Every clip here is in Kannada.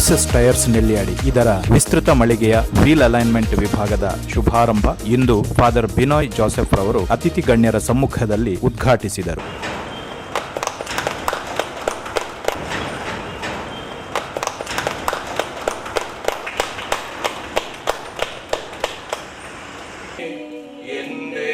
ಜೀಸಸ್ ಟೈರ್ಸ್ ನೆಲ್ಲಿಯಾಡಿ ಇದರ ವಿಸ್ತೃತ ಮಳಿಗೆಯ ವೀಲ್ ಅಲೈನ್ಮೆಂಟ್ ವಿಭಾಗದ ಶುಭಾರಂಭ ಇಂದು ಫಾದರ್ ಬಿನಾಯ್ ಜೋಸೆಫ್ ರವರು ಅತಿಥಿ ಗಣ್ಯರ ಸಮ್ಮುಖದಲ್ಲಿ ಉದ್ಘಾಟಿಸಿದರು എന്റെ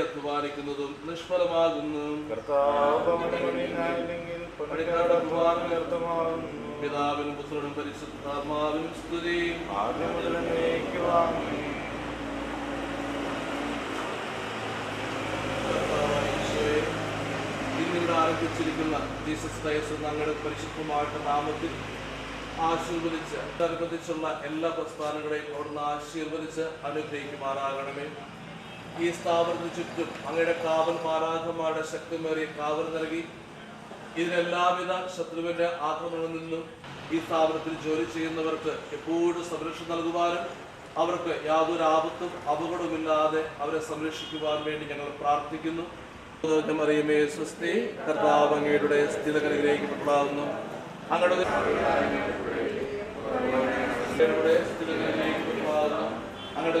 വേണ്ടി അധ്വാനിക്കുന്നതും നിഷ്ഫലമാകുന്നു. പണിക്കാരുടെ അധ്വാനം വ്യർത്ഥമാകുന്നു. പിതാവിനും പുത്രനും പരിശുദ്ധാത്മാവിനും സ്തുതി. ഇന്നിവിടെ ആരംഭിച്ചിരിക്കുന്ന ജീസസ് ക്രൈസ്റ്റ് ഞങ്ങളുടെ പരിശുദ്ധമായിട്ട് നാമത്തിൽ ആശീർവദിച്ച് അനുബന്ധിച്ചുള്ള എല്ലാ പ്രസ്ഥാനങ്ങളെയും അവിടുന്ന് ആശീർവദിച്ച് അനുഗ്രഹിക്കുമാറാകണമേ. ഈ സ്ഥാപനത്തിന് ചുറ്റും അങ്ങയുടെ കാവൽ മാരാധന്മാരുടെ ശക്തിമേറിയ കാവൽ നൽകി. ഇതിനെല്ലാവിധ ശത്രുവിന്റെ ആക്രമണങ്ങളിൽ നിന്നും ഈ സ്ഥാപനത്തിൽ ജോലി ചെയ്യുന്നവർക്ക് എപ്പോഴും സംരക്ഷണം നൽകുവാനും അവർക്ക് യാതൊരു ആപത്തും അപകടവുമില്ലാതെ അവരെ സംരക്ഷിക്കുവാൻ വേണ്ടി ഞങ്ങൾ പ്രാർത്ഥിക്കുന്നു. അങ്ങയുടെ അങ്ങയുടെ സ്ഥിതി അനുഗ്രഹിക്കപ്പെടാവുന്നു അങ്ങയുടെ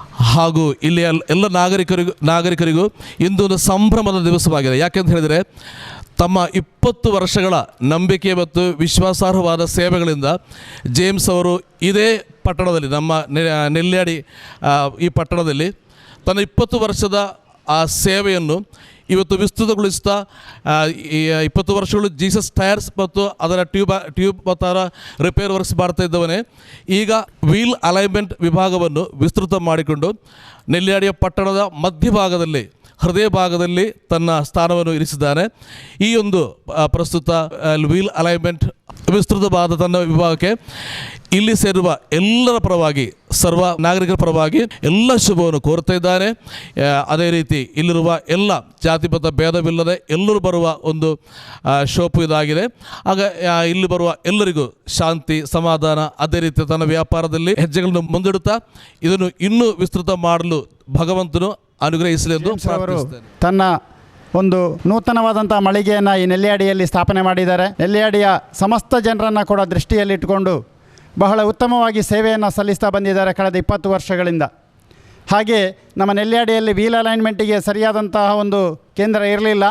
ಹಾಗೂ ಇಲ್ಲಿಯ ಎಲ್ಲ ನಾಗರಿಕರಿಗೂ ನಾಗರಿಕರಿಗೂ ಒಂದು ಸಂಭ್ರಮದ ದಿವಸವಾಗಿದೆ. ಯಾಕೆಂತ ಹೇಳಿದರೆ, ತಮ್ಮ ಇಪ್ಪತ್ತು ವರ್ಷಗಳ ನಂಬಿಕೆ ಮತ್ತು ವಿಶ್ವಾಸಾರ್ಹವಾದ ಸೇವೆಗಳಿಂದ ಜೇಮ್ಸ್ ಅವರು ಇದೇ ಪಟ್ಟಣದಲ್ಲಿ, ನಮ್ಮ ನೆಲ್ಯಾಡಿ ಈ ಪಟ್ಟಣದಲ್ಲಿ ತನ್ನ ಇಪ್ಪತ್ತು ವರ್ಷದ ಆ ಸೇವೆಯನ್ನು ಇವತ್ತು ವಿಸ್ತೃತಗೊಳಿಸ್ತಾ ಇಪ್ಪತ್ತು ವರ್ಷಗಳು ಜೀಸಸ್ ಟೈರ್ಸ್ ಮತ್ತು ಅದರ ಟ್ಯೂಬ್ ಟ್ಯೂಬ್ ಮತ್ತು ಅದರ ರಿಪೇರ್ ವರ್ಕ್ಸ್ ಮಾಡ್ತಾ ಇದ್ದವನೆ. ಈಗ ವೀಲ್ ಅಲೈನ್ಮೆಂಟ್ ವಿಭಾಗವನ್ನು ವಿಸ್ತೃತ ಮಾಡಿಕೊಂಡು ನೆಲ್ಯಾಡಿಯ ಪಟ್ಟಣದ ಮಧ್ಯಭಾಗದಲ್ಲಿ, ಹೃದಯ ಭಾಗದಲ್ಲಿ ತನ್ನ ಸ್ಥಾನವನ್ನು ಇರಿಸಿದ್ದಾನೆ. ಈ ಒಂದು ಪ್ರಸ್ತುತ ವೀಲ್ ಅಲೈನ್ಮೆಂಟ್ ವಿಸ್ತೃತವಾದ ತನ್ನ ವಿಭಾಗಕ್ಕೆ ಇಲ್ಲಿ ಸೇರುವ ಎಲ್ಲರ ಪರವಾಗಿ ಸರ್ವ ನಾಗರಿಕರ ಪರವಾಗಿ ಎಲ್ಲ ಶುಭವನ್ನು ಕೋರ್ತಾ ಇದ್ದಾರೆ. ಅದೇ ರೀತಿ ಇಲ್ಲಿರುವ ಎಲ್ಲ ಜಾತಿಪಥ ಭೇದವಿಲ್ಲದೆ ಎಲ್ಲರೂ ಬರುವ ಒಂದು ಶೋಪು ಇದಾಗಿದೆ. ಆಗ ಇಲ್ಲಿ ಬರುವ ಎಲ್ಲರಿಗೂ ಶಾಂತಿ ಸಮಾಧಾನ ಅದೇ ರೀತಿ ತನ್ನ ವ್ಯಾಪಾರದಲ್ಲಿ ಹೆಜ್ಜೆಗಳನ್ನು ಮುಂದಿಡುತ್ತಾ ಇದನ್ನು ಇನ್ನೂ ವಿಸ್ತೃತ ಮಾಡಲು ಭಗವಂತನು ಅನುಗ್ರಹಿಸಲಿ ಎಂದು ತನ್ನ ಒಂದು ನೂತನವಾದಂಥ ಮಳಿಗೆಯನ್ನು ಈ ನೆಲ್ಲಿಯಾಡಿಯಲ್ಲಿ ಸ್ಥಾಪನೆ ಮಾಡಿದ್ದಾರೆ. ನೆಲ್ಲಿಯಾಡಿಯ ಸಮಸ್ತ ಜನರನ್ನು ಕೂಡ ದೃಷ್ಟಿಯಲ್ಲಿಟ್ಟುಕೊಂಡು ಬಹಳ ಉತ್ತಮವಾಗಿ ಸೇವೆಯನ್ನು ಸಲ್ಲಿಸ್ತಾ ಬಂದಿದ್ದಾರೆ ಕಳೆದ ಇಪ್ಪತ್ತು ವರ್ಷಗಳಿಂದ. ಹಾಗೆ ನಮ್ಮ ನೆಲ್ಯಾಡಿಯಲ್ಲಿ ವೀಲ್ ಅಲೈನ್ಮೆಂಟಿಗೆ ಸರಿಯಾದಂತಹ ಒಂದು ಕೇಂದ್ರ ಇರಲಿಲ್ಲ.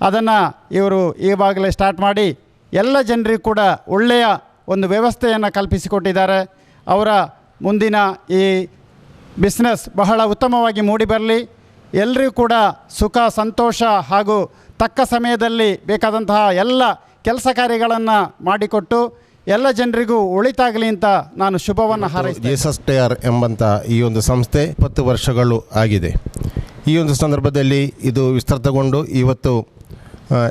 ಅದನ್ನು ಇವರು ಈವಾಗಲೇ ಸ್ಟಾರ್ಟ್ ಮಾಡಿ ಎಲ್ಲ ಜನರಿಗೂ ಕೂಡ ಒಳ್ಳೆಯ ಒಂದು ವ್ಯವಸ್ಥೆಯನ್ನು ಕಲ್ಪಿಸಿಕೊಟ್ಟಿದ್ದಾರೆ. ಅವರ ಮುಂದಿನ ಈ ಬಿಸ್ನೆಸ್ ಬಹಳ ಉತ್ತಮವಾಗಿ ಮೂಡಿಬರಲಿ ಎಲ್ಲರಿಗೂ ಕೂಡ ಸುಖ, ಸಂತೋಷ ಹಾಗೂ ತಕ್ಕ ಸಮಯದಲ್ಲಿ ಬೇಕಾದಂತಹ ಎಲ್ಲ ಕೆಲಸ ಕಾರ್ಯಗಳನ್ನು ಮಾಡಿಕೊಟ್ಟು ಎಲ್ಲ ಜನರಿಗೂ ಒಳಿತಾಗಲಿ ಅಂತ ನಾನು ಶುಭವನ್ನು ಹಾರೈಸ್ತೇನೆ ಜೇಸಸ್ ಆರ್ ಎಂಬಂಥ ಈ ಒಂದು ಸಂಸ್ಥೆ ಇಪ್ಪತ್ತು ವರ್ಷಗಳು ಆಗಿದೆ. ಈ ಒಂದು ಸಂದರ್ಭದಲ್ಲಿ ಇದು ವಿಸ್ತೃತಗೊಂಡು ಇವತ್ತು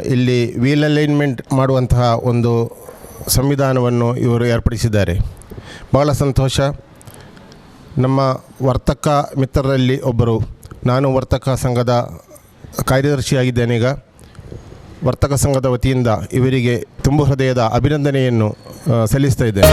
ಇಲ್ಲಿ ವೀಲ್ ಅಲೈನ್ಮೆಂಟ್ ಮಾಡುವಂತಹ ಒಂದು ಸಂವಿಧಾನವನ್ನು ಇವರು ಏರ್ಪಡಿಸಿದ್ದಾರೆ. ಬಹಳ ಸಂತೋಷ. ನಮ್ಮ ವರ್ತಕ ಮಿತ್ರರಲ್ಲಿ ಒಬ್ಬರು ನಾನು ವರ್ತಕ ಸಂಘದ ಕಾರ್ಯದರ್ಶಿಯಾಗಿದ್ದೇನೆ ಈಗ. ವರ್ತಕ ಸಂಘದ ವತಿಯಿಂದ ಇವರಿಗೆ ತುಂಬು ಹೃದಯದ ಅಭಿನಂದನೆಯನ್ನು ಸಲ್ಲಿಸ್ತಾ ಇದ್ದೇನೆ.